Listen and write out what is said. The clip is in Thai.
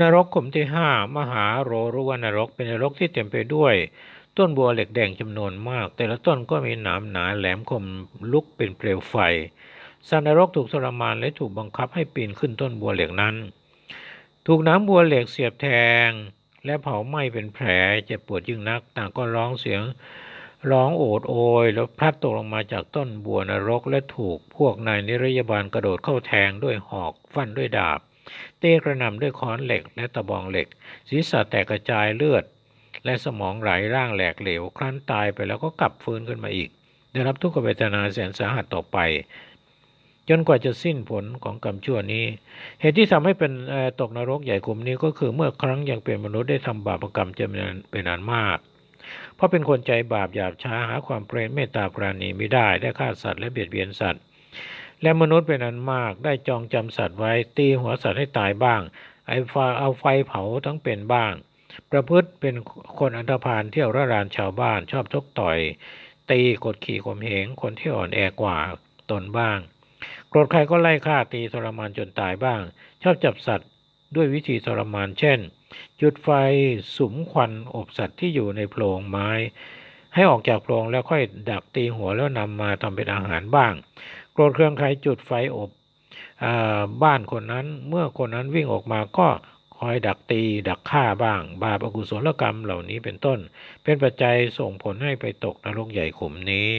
นรกขุมที่ห้ามหาโรรุวนรกเป็นนรกที่เต็มไปด้วย ต้นบัวเหล็กแดงจำนวนมาก แต่ละต้นก็มีหนามหนาแหลมคมลุกเป็นเปลวไฟสัตว์นรกถูกทรมานและถูกบังคับให้ปีนขึ้นต้นบัวเหล็กนั้น ถูกน้ำบัวเหล็กเสียบแทง และเผาไหม้เป็นแผลเจ็บปวดยิ่งนัก ต่างก็ร้องเสียงร้องโอดโอย แล้วพลัดตกลงมาจากต้นบัวนรกและถูกพวกนายนิรยาบาลกระโดดเข้าแทงด้วยหอกฟันด้วยดาบ ตะกระหน่ำด้วยค้อนเหล็กและตะบองเหล็ก ศีรษะแตกกระจายเลือด และสมองไหลร่างแหลกเหลว ครั้นตายไปแล้วก็กลับฟื้นขึ้นมาอีก ได้รับทุกขเวทนาแสนสาหัสต่อไป จนกว่าจะสิ้นผลของกรรมชั่วนี้ เหตุที่ทำให้เป็นตกนรกใหญ่กลุ่มนี้ก็คือเมื่อครั้งยังเป็นมนุษย์ได้ทำบาปกรรมจำนวนเป็นอันมากเพราะเป็นคนใจบาปหยาบช้าหาความเปรตเมตตาปราณีไม่ได้ได้ฆ่าสัตว์และเบียดเบียนสัตว์ และมนุษย์เป็นอันมากได้จองจำสัตว์ไว้ตีหัวสัตว์ให้ตายบ้างไอไฟเอาไฟเผาทั้งเป็นบ้าง ประพฤติเป็นคนอันธพาลเที่ยวระรานชาวบ้านชอบชกต่อย ตีกดขี่ข่มเหงคนที่อ่อนแอกว่าตนบ้าง โกรธใครก็ไล่ฆ่าตีทรมานจนตายบ้าง ชอบจับสัตว์ด้วยวิธีทรมานเช่น จุดไฟสุมควันอบสัตว์ที่อยู่ในโพรงไม้ ให้ออกจากโพรงแล้วค่อยดักตีหัวแล้วนำมาทำเป็นอาหารบ้าง โกรธเคืองใครจุดไฟอบอบ้านคนนั้นเมื่อคนนั้นวิ่งออกมาก็คอยดักตี ดักฆ่าบ้าง บาปอกุศลกรรมเหล่านี้เป็นต้น เป็นปัจจัยส่งผลให้ไปตกนรกใหญ่ขุมนี้